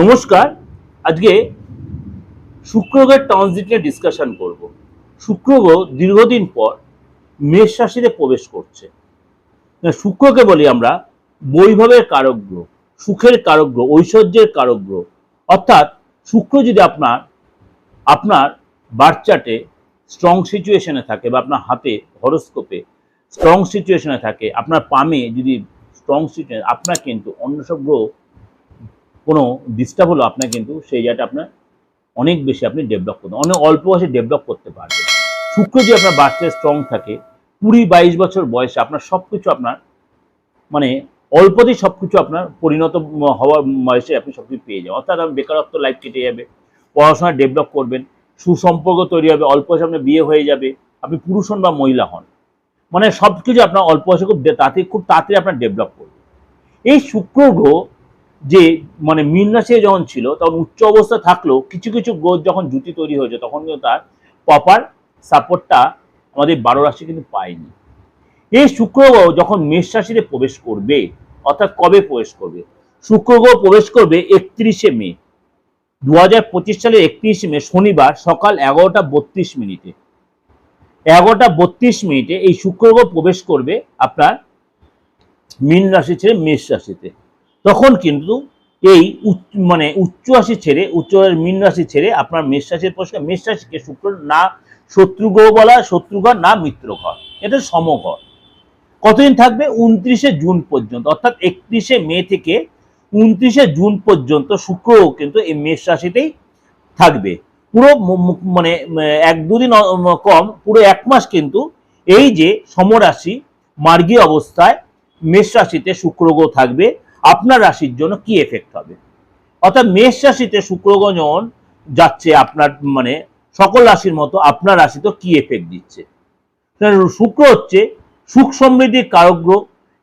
নমস্কার, আজকে শুক্রগ্রহের ট্রানজিট নিয়ে ডিসকাশন করব। শুক্রগ্রহ দীর্ঘদিন পর মেষ রাশিতে প্রবেশ করছে। শুক্রকে বলি আমরা বৈভবের কারক গ্রহ সুখের কারক গ্রহ ঐশ্বর্যের কারক গ্রহ অর্থাৎ শুক্র যদি আপনার আপনার বার্চাটে স্ট্রং সিচুয়েশনে থাকে বা আপনার হাতে হরস্কোপে স্ট্রং সিচুয়েশনে থাকে, আপনার পামে যদি স্ট্রং সিচুয়েশন আপনার কিন্তু অন্য সব গ্রহ কোনো ডিস্টার্ব হলো আপনার কিন্তু সেই জায়গাটা আপনার অনেক বেশি আপনি ডেভেলপ করতে অনেক অল্প বয়সে ডেভেলপ করতে পারবেন। শুক্র যদি আপনার বাচ্চার স্ট্রং থাকে, কুড়ি বাইশ বছর বয়সে আপনার সব কিছু আপনার মানে অল্পতেই সব কিছু আপনার পরিণত হওয়ার বয়সে আপনি সব কিছু পেয়ে যাবেন। অর্থাৎ আপনার বেকারত্ব লাইফ কেটে যাবে, পড়াশোনা ডেভেলপ করবেন, সুসম্পর্ক তৈরি হবে, অল্প বয়সে আপনার বিয়ে হয়ে যাবে, আপনি পুরুষ হন বা মহিলা হন। মানে সব কিছু আপনার অল্প বয়সে খুব তাড়াতাড়ি খুব তাড়াতাড়ি আপনার ডেভেলপ করবে। এই শুক্র গ্রহ যে মানে মীন রাশি যখন ছিল, তখন উচ্চ অবস্থা থাকলেও কিছু কিছু গ্রহ যখন জুতি তৈরি হয়েছে, তখন কিন্তু তার প্রপার সাপোর্টটা আমাদের বারো রাশি কিন্তু পায়নি। এই শুক্র গ্রহ যখন মেষ রাশিতে প্রবেশ করবে, অর্থাৎ কবে প্রবেশ করবে? শুক্র গ্রহ প্রবেশ করবে একত্রিশে মে। দু হাজার পঁচিশ সালের একত্রিশে মে, শনিবার সকাল এগারোটা বত্রিশ মিনিটে। এগারোটা বত্রিশ মিনিটে এই শুক্র গ্রহ প্রবেশ করবে আপনার মীন রাশি ছেড়ে মেষ রাশিতে। তখন কিন্তু এই মানে উচ্চ রাশি ছেড়ে উচ্চ মীন রাশি ছেড়ে আপনার মেষ রাশির প্রশ্ন মেষ রাশিকে শুক্র না শত্রু গ্রহ বলা হয়, শত্রু ঘর না মিত্র ঘর এটা সমঘর। কতদিন থাকবে? উনত্রিশে জুন পর্যন্ত অর্থাৎ একত্রিশে মে থেকে উনত্রিশে জুন পর্যন্ত শুক্র কিন্তু এই মেষ রাশিতেই থাকবে। পুরো মানে এক দুদিন কম পুরো এক মাস কিন্তু এই যে সমরাশি মার্গী অবস্থায় মেষ রাশিতে শুক্রগ্রহ থাকবে। আপনার রাশির জন্য কি এফেক্ট হবে? অর্থাৎ মেষ রাশিতে শুক্র গ্রহ যাচ্ছে আপনার মানে সকল রাশির মতো আপনার রাশিতে কি এফেক্ট দিচ্ছে? শুক্র হচ্ছে সুখ সমৃদ্ধির কারক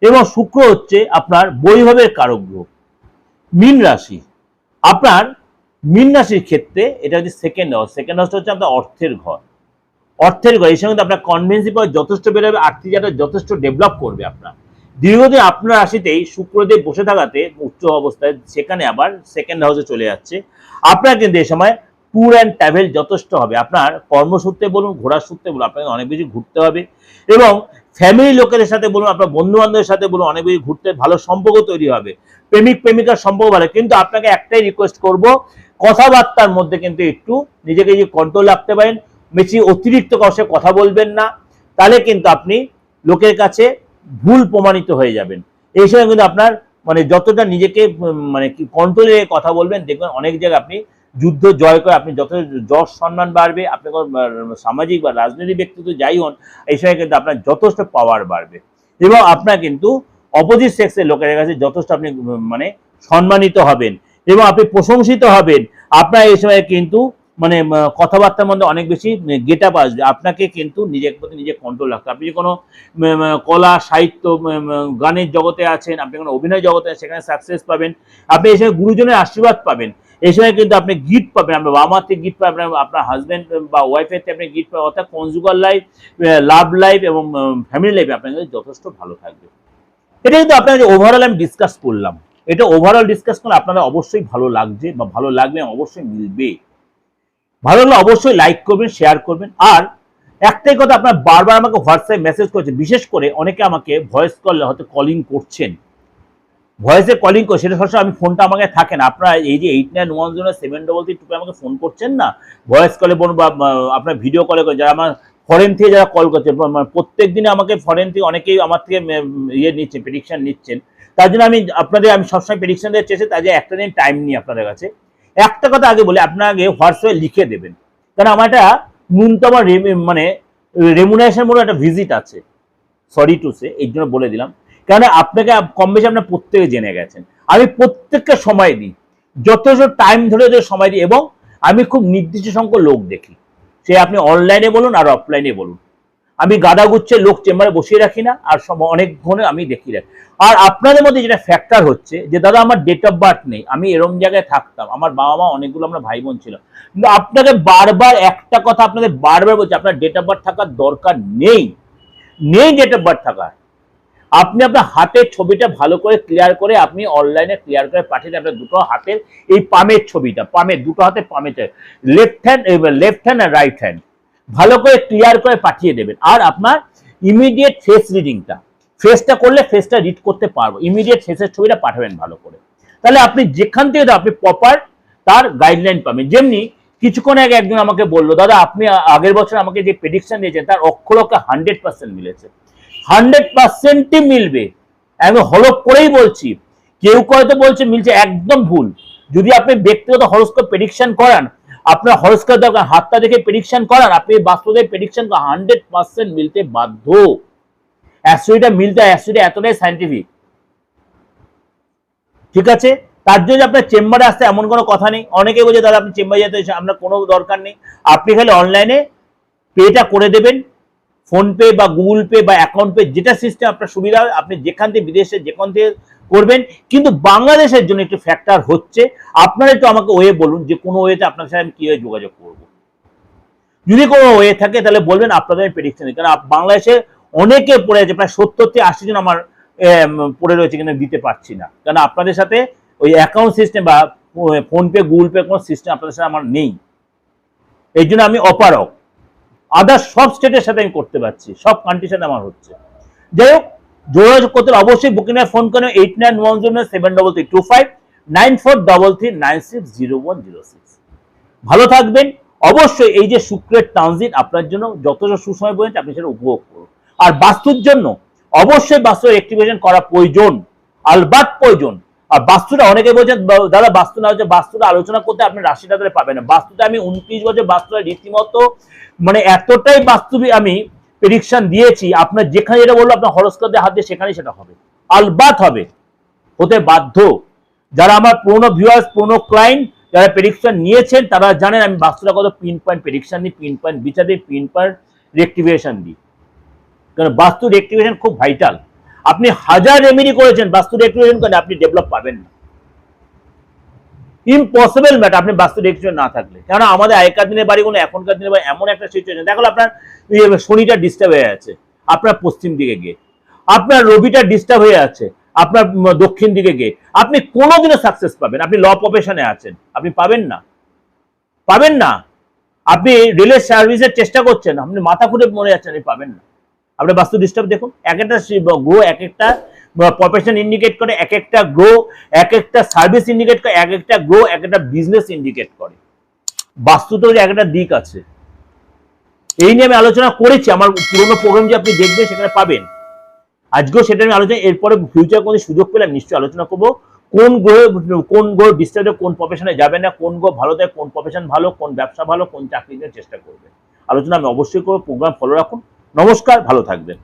এবং শুক্র হচ্ছে আপনার বৈভবের কারক গ্রহ। মীন রাশি, আপনার মীন রাশির ক্ষেত্রে এটা হচ্ছে সেকেন্ড হাউস সেকেন্ড হাউসটা হচ্ছে আপনার অর্থের ঘর। অর্থের ঘর, এই সঙ্গে আপনার কনভেন্সি পাওয়ার যথেষ্ট বেরোবে, আর্থিক যথেষ্ট ডেভেলপ করবে আপনার। দীর্ঘদিন আপনার রাশিতেই শুক্রদেব বসে থাকাতে উচ্চ অবস্থায় সেখানে আবার সেকেন্ড হাউসে চলে যাচ্ছে। আপনার কিন্তু এই সময় ট্যুর অ্যান্ড ট্রাভেল যথেষ্ট হবে। আপনার কর্মসূত্রে বলুন, ঘোরার সূত্রে বলুন, আপনাকে অনেক বেশি ঘুরতে হবে এবং ফ্যামিলি লোকেদের সাথে বলুন, আপনার বন্ধু বান্ধবের সাথে বলুন, অনেক বেশি ঘুরতে ভালো সম্পর্ক তৈরি হবে। প্রেমিক, প্রেমিকার সম্পর্ক ভালো কিন্তু আপনাকে একটাই রিকোয়েস্ট করব, কথাবার্তার মধ্যে কিন্তু একটু নিজেকে যে কন্ট্রোল রাখতে পারেন, বেশি অতিরিক্ত কষে কথা বলবেন না। তাহলে কিন্তু আপনি লোকের কাছে ভুল প্রমাণিত হয়ে যাবেন। এই সময় কিন্তু আপনার মানে যতটা নিজেকে মানে কন্ট্রোলে কথা বলবেন, দেখবেন অনেক জায়গায় আপনি যুদ্ধ জয় করে আপনি যত যশ সম্মান বাড়বে, আপনি সামাজিক বা রাজনৈতিক ব্যক্তিত্ব যাই হন, এই সময় কিন্তু আপনার যথেষ্ট পাওয়ার বাড়বে। এবং আপনার কিন্তু অপোজিট সেক্সের লোকের কাছে যথেষ্ট আপনি মানে সম্মানিত হবেন এবং আপনি প্রশংসিত হবেন। আপনার এই সময় কিন্তু মানে কথাবার্তার মধ্যে অনেক বেশি গেট আপ আসবে। আপনাকে কিন্তু নিজের প্রতি নিজে কন্ট্রোল রাখতে। আপনি যে কোনো কলা, সাহিত্য গানের জগতে আছেন, আপনি কোনো অভিনয় জগতে আছেন, সেখানে সাকসেস পাবেন। আপনি সময় গুরুজনের আশীর্বাদ পাবেন। এই সময় কিন্তু আপনি গিফট পাবেন। আপনার বাবা মার থেকে গিফট পাবেন, আপনার হাজব্যান্ড বা ওয়াইফের থেকে আপনি গিফট পাবেন। অর্থাৎ কনজুগার লাইফ লাভ লাইফ এবং ফ্যামিলি লাইফ আপনার যথেষ্ট ভালো থাকবে। এটা কিন্তু আপনার ওভারঅল আমি ডিসকাস করলাম। এটা ওভারঅল ডিসকাস করলে আপনাদের অবশ্যই ভালো লাগছে বা ভালো লাগবে অবশ্যই মিলবে। ভালো লাগলে অবশ্যই লাইক করবেন শেয়ার করবেন। আর একটাই কথা, আপনার বারবার আমাকে হোয়াটসঅ্যাপ মেসেজ করছে বিশেষ করে অনেকে আমাকে ভয়েস কল হয়তো কলিং করছেন। ভয়েসে কলিং করে, সেটা সবসময় আমি ফোনটা আমাকে থাকে না। আপনারা এই যে eight nine one zero seven double three টুপে আমাকে ফোন করছেন না ভয়েস কলে বলুন বা আপনার ভিডিও কলে করে যারা আমার ফরেন থেকে যারা কল করছে প্রত্যেক দিনে আমাকে ফরেন থেকে অনেকেই আমার থেকে ইয়ে নিচ্ছে প্রেডিকশন নিচ্ছেন। তার জন্য আমি আপনাদের, আমি সবসময় প্রেডিকশান দিতে চেয়েছি তার জন্য একটা দিন টাইম নিই আপনাদের কাছে। একটা কথা আগে বলে, আপনার আগে হোয়াটসঅ্যাপে লিখে দেবেন। কারণ আমার একটা ন্যূনতম মানে রেমুনারেশন বলে একটা ভিজিট আছে। সরি টু সে এই জন্য বলে দিলাম। কারণ আপনাকে কম বেশি আপনার প্রত্যেকে জেনে গেছেন। আমি প্রত্যেককে সময় দিই। যথেষ্ট টাইম ধরে ধরে সময় দিই এবং আমি খুব নির্দিষ্ট সংখ্যক লোক দেখি। সে আপনি অনলাইনে বলুন আর অফলাইনে বলুন। আমি গাদা গুচ্ছে লোক চেম্বারে বসিয়ে রাখি না, আর সব অনেক ঘনে আমি দেখি রাখি। আর আপনাদের মধ্যে যেটা ফ্যাক্টর হচ্ছে, যে দাদা আমার ডেট অফ বার্থ নেই, আমি এরম জায়গায় থাকতাম, আমার বাবা মা অনেকগুলো আমরা ভাই বোন ছিল। কিন্তু আপনাকে বারবার একটা কথা আপনাদের বারবার বলছি, আপনার ডেট অফ বার্থ থাকার দরকার নেই। নেই ডেট অফ বার্থ থাকার। আপনি আপনার হাতের ছবিটা ভালো করে ক্লিয়ার করে, আপনি অনলাইনে ক্লিয়ার করে পাঠিয়ে দেন, আপনার দুটো হাতের এই পামের ছবিটা, পামের, দুটো হাতে পামের লেফট হ্যান্ড লেফট হ্যান্ড আর রাইট হ্যান্ড ভালো করে ক্লিয়ার করে পাঠিয়ে দেবেন। আর আপনার ইমিডিয়েট ফেস রিডিংটা ফেসটা করলে ফেসটা রিড করতে পারব। ইমিডিয়েট ফেসের ছবিটা পাঠাবেন ভালো করে। তাহলে আপনি যেখান থেকে আপনি প্রপার তার গাইডলাইন পাবেন। যেমনি কিছুক্ষণ আগে একজন আমাকে বলল, দাদা, আপনি আগের বছর আমাকে যে প্রেডিকশন দিয়েছেন, তার অক্ষরকে হান্ড্রেড পার্সেন্ট মিলেছে। হান্ড্রেড পার্সেন্টই মিলবে। একদম হলপ করেই বলছি। কেউ হয়তো বলছে, মিলছে একদম ভুল। যদি আপনি ব্যক্তিগত হরস্কোপ প্রেডিকশন করান আপনার হরস্কার দরকার, হাতটা দেখে প্রেডিকশন করান আপনি বাস্তবে প্রেডিকশন হান্ড্রেড পার্সেন্ট মিলতে বাধ্য। অ্যাস্ট্রোইটা মিলতে অ্যাস্ট্রোইটা এতটাই সাইন্টিফিক ঠিক আছে? তার জন্য আপনার চেম্বারে আসতে এমন কোনো কথা নেই। অনেকে বলছে, দাদা, আপনি চেম্বারে যেতে হয়েছে আমরা কোনো দরকার নেই। আপনি খালি অনলাইনে পেটা করে দেবেন। ফোনপে বা গুগল পে বা অ্যাকাউন্ট পে যেটা সিস্টেম আপনার সুবিধা আপনি যেখান থেকে বিদেশে, যেখান থেকে করবেন। কিন্তু বাংলাদেশের জন্য একটু ফ্যাক্টর হচ্ছে, আপনারা একটু আমাকে ওয়ে বলুন যে কোনো ওয়েতে আপনার সাথে আমি কীভাবে যোগাযোগ করব। যদি কোনো ওয়ে থাকে তাহলে বলবেন, আপনাদের আমি প্রেডিকশন দিই কারণ বাংলাদেশে অনেকে পড়ে আছে, প্রায় সত্তর থেকে আশি জন আমার পড়ে রয়েছে কিন্তু দিতে পারছি না। কারণ আপনাদের সাথে ওই অ্যাকাউন্ট সিস্টেম বা ফোনপে গুগল পে কোনো সিস্টেম আপনাদের সাথে আমার নেই। এই জন্য আমি অপারক আদার সব স্টেটের সাথে আমি করতে পারছি, সব কান্ট্রির সাথে আমার হচ্ছে। যাই হোক যোগাযোগ করতে অবশ্যই বুকিং এ ফোন করে eight nine one zero seven double three two five nine four double three nine six zero one zero six ভালো থাকবেন। অবশ্যই এই যে শুক্রের ট্রানজিট আপনার জন্য যথেষ্ট সুসময় পর্যন্ত আপনি সেটা উপভোগ করুন। আর বাস্তুর জন্য অবশ্যই বাস্তু অ্যাক্টিভেশন করা প্রয়োজন আলবাত প্রয়োজন। আর বাস্তুটা অনেকে বলছেন, দাদা বাস্তু না হচ্ছে বাস্তুটা আলোচনা করতে আপনি রাশিটা ধরে পাবেন না। বাস্তুটা আমি উনত্রিশ বছর বাস্তুটা রীতিমতো মানে এতটাই বাস্তবিক আমি প্রেডিকশন দিয়েছি, আপনার যেখানে যেটা বলব আপনার হরস্কোপ দিয়ে হাত দিয়ে সেখানেই সেটা হবে। আলবাত হবে, হতে বাধ্য। যারা আমার পুরনো ভিউয়ার্স পুরনো ক্লায়েন্ট যারা প্রেডিকশন নিয়েছেন, তারা জানেন আমি বাস্তুটা কত পিন পয়েন্ট প্রেডিকশন দিই পিন পয়েন্ট বিচার দিই পিন পয়েন্ট রেক্টিভেশন দিই। কারণ বাস্তু রেক্টিভেশন খুব ভাইটাল আপনি হাজার রেমেডি করেছেন, বাস্তু রেক্টিভেশন করেন আপনি ডেভেলপ পাবেন না। ইম্পসিবল ম্যাটার আপনি বাস্তু রেক্টিভেশন না থাকলে। কেন আমাদের আগেকার দিনের বাড়িগুলো এখনকার দিনের বাড়ি এমন একটা সিচুয়েশন দেখো আপনার শনিটা ডিস্টার্ব হয়ে আছে, আপনার পশ্চিম দিকে গিয়ে। আপনার রবিটা ডিস্টার্ব হয়ে আছে, আপনার দক্ষিণ দিকে গিয়ে। আপনি কোনোদিনও সাকসেস পাবেন আপনি ল প্রফেশনে আছেন। আপনি পাবেন না। পাবেন না। আপনি রেলের সার্ভিসের চেষ্টা করছেন, আপনি মাথা খুঁড়ে মরে যাচ্ছেন আপনি পাবেন না। আপনার বাস্তু ডিস্টার্ব দেখুন, এক একটা গ্রো এক একটা প্রফেশন ইন্ডিকেট করে, এক একটা গ্রো এক একটা সার্ভিস ইন্ডিকেট করে, এক একটা গ্রো এক একটা বিজনেস ইন্ডিকেট করে। বাস্তুতেও যে এক একটা দিক আছে। এই নিয়ে আমি আলোচনা করেছি, আমার পুরোনো প্রোগ্রাম যে আপনি দেখবেন সেখানে পাবেন। আজকেও সেটা আমি আলোচনা, এরপরে ফিউচার কোনো সুযোগ পেলে আমি নিশ্চয়ই আলোচনা করব। কোন গ্রহ কোন গ্রহ ডিস্টার্বে কোন প্রফেশনে যাবে না, কোন গ্রহ ভালো দেয়, কোন প্রফেশন ভালো, কোন ব্যবসা ভালো, কোন চাকরি চেষ্টা করবে। আলোচনা আমি অবশ্যই করব প্রোগ্রাম ফলো রাখুন। নমস্কার, ভালো থাকবেন।